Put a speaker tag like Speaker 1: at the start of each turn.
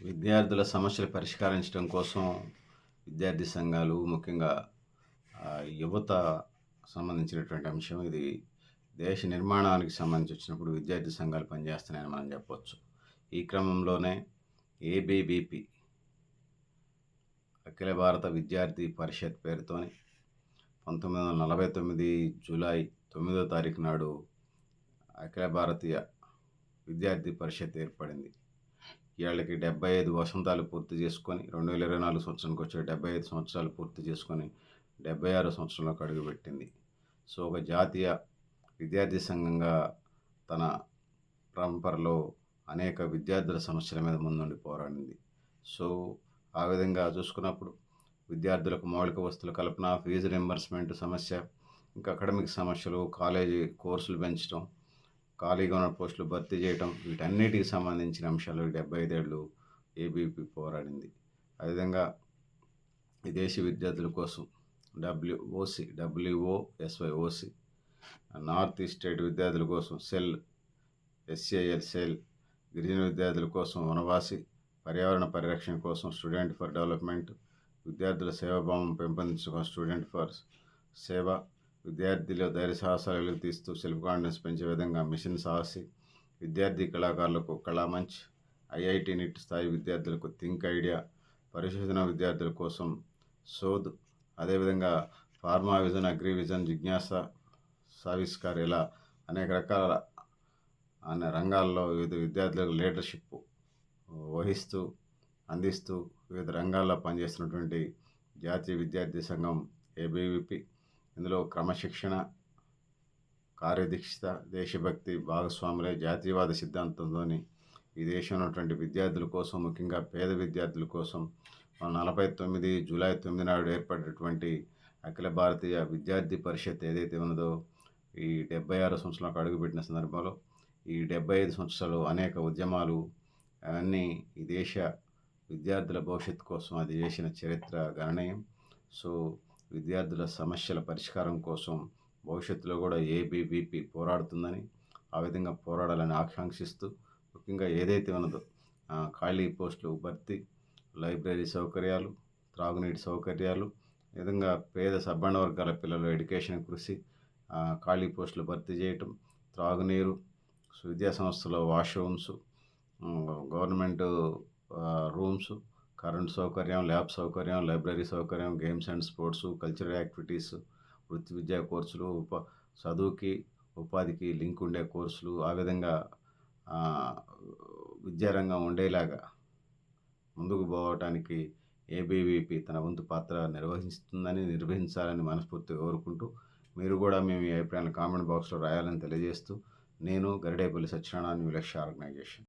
Speaker 1: విద్యార్థుల సమస్యలు పరిష్కరించడం కోసం విద్యార్థి సంఘాలు ముఖ్యంగా యువత సంబంధించినటువంటి అంశం ఇది. దేశ నిర్మాణానికి సంబంధించి వచ్చినప్పుడు విద్యార్థి సంఘాలు పనిచేస్తున్నాయని మనం చెప్పవచ్చు ఈ క్రమంలోనే ఏబీవీపీ అఖిల భారత విద్యార్థి పరిషత్ పేరుతోని పంతొమ్మిది వందల నలభై తొమ్మిది జూలై తొమ్మిదో తారీఖు నాడు అఖిల భారతీయ విద్యార్థి పరిషత్ ఏర్పడింది. వీళ్ళకి డెబ్బై ఐదు వసంతాలు పూర్తి చేసుకొని రెండు వేల ఇరవై నాలుగు సంవత్సరానికి వచ్చే డెబ్బై ఐదు సంవత్సరాలు పూర్తి చేసుకొని డెబ్బై ఆరు సంవత్సరంలోకి అడుగుపెట్టింది. సో ఒక జాతీయ విద్యార్థి సంఘంగా తన పరంపరలో అనేక విద్యార్థుల సమస్యల మీద ముందుండి పోరాడింది. సో ఆ విధంగా చూసుకున్నప్పుడు విద్యార్థులకు మౌలిక వస్తువుల కల్పన ఫీజు రింబర్స్మెంట్ సమస్య ఇంకా అకాడమిక్ సమస్యలు కాలేజీ కోర్సులు పెంచడం ఖాళీగా ఉన్న పోస్టులు భర్తీ చేయటం వీటన్నిటికి సంబంధించిన అంశాలు డెబ్బై ఐదేళ్ళు ఏబీపీ పోరాడింది. అదేవిధంగా విదేశీ విద్యార్థుల కోసం డబ్ల్యూఓసి డబ్ల్యూఓఎస్వైఓసి నార్త్ ఈస్ట్ స్టేట్ విద్యార్థుల కోసం సెల్ ఎస్ఏఎల్ సెల్ గిరిజన విద్యార్థుల కోసం వనవాసి పర్యావరణ పరిరక్షణ కోసం స్టూడెంట్ ఫర్ డెవలప్మెంట్ విద్యార్థుల సేవాభావం పెంపొందించుకున్న స్టూడెంట్ ఫర్ సేవ విద్యార్థిలో ధైర్య సాహసాలు వెలుగు తీస్తూ సెల్ఫ్ కాన్ఫిడెన్స్ పెంచే విధంగా మిషన్ సాహసి విద్యార్థి కళాకారులకు కళామంచ్ ఐఐటి నిట్ స్థాయి విద్యార్థులకు థింక్ ఐడియా పరిశోధన విద్యార్థుల కోసం శోధ్ అదేవిధంగా ఫార్మా విజన్ అగ్రి విజన్ జిజ్ఞాస సావిష్కార్ ఇలా అనేక రకాల అనే రంగాల్లో వివిధ విద్యార్థులకు లీడర్షిప్ వహిస్తూ అందిస్తూ వివిధ రంగాల్లో పనిచేస్తున్నటువంటి జాతీయ విద్యార్థి సంఘం ఏబీవీపీ ఇందులో క్రమశిక్షణ కార్యదీక్షిత దేశభక్తి భాగస్వాములే జాతీయవాద సిద్ధాంతంతోని ఈ దేశంలో ఉన్నటువంటి విద్యార్థుల కోసం ముఖ్యంగా పేద విద్యార్థుల కోసం మన నలభై తొమ్మిది జూలై తొమ్మిది నాడు ఏర్పడినటువంటి అఖిల భారతీయ విద్యార్థి పరిషత్ ఏదైతే ఉన్నదో ఈ డెబ్బై ఆరు సంవత్సరాలకు అడుగుపెట్టిన సందర్భంలో ఈ డెబ్బై ఐదు సంవత్సరాలు అనేక ఉద్యమాలు అవన్నీ ఈ దేశ విద్యార్థుల భవిష్యత్తు కోసం అది చేసిన చరిత్ర గణనీయం. సో విద్యార్థుల సమస్యల పరిష్కారం కోసం భవిష్యత్తులో కూడా ఏబీవీపీ పోరాడుతుందని ఆ విధంగా పోరాడాలని ఆకాంక్షిస్తూ ముఖ్యంగా ఏదైతే ఉన్నదో ఖాళీ పోస్టులు భర్తీ లైబ్రరీ సౌకర్యాలు త్రాగునీటి సౌకర్యాలు విధంగా పేద సబ్బండ వర్గాల పిల్లల ఎడ్యుకేషన్ కృషి ఖాళీ పోస్టులు భర్తీ చేయటం త్రాగునీరు విద్యా సంస్థలో వాష్రూమ్స్ గవర్నమెంట్ రూమ్స్ కరెంట్ సౌకర్యం ల్యాబ్ సౌకర్యం లైబ్రరీ సౌకర్యం games and sports cultural activities వృత్తి విద్యా కోర్సులు ఉప చదువుకి ఉపాధికి లింక్ ఉండే కోర్సులు ఆ విధంగా విద్యారంగం ఉండేలాగా ముందుకు పోవటానికి ఏబీవీపీ తన వంతు పాత్ర నిర్వహిస్తుందని నిర్వహించాలని మనస్ఫూర్తిగా కోరుకుంటూ మీరు కూడా మేము ఈ అభిప్రాయాలను కామెంట్ బాక్స్లో రాయాలని తెలియజేస్తూ నేను గరిడేపల్లి సత్యనారాయణ న్యూ లక్ష్య ఆర్గనైజేషన్.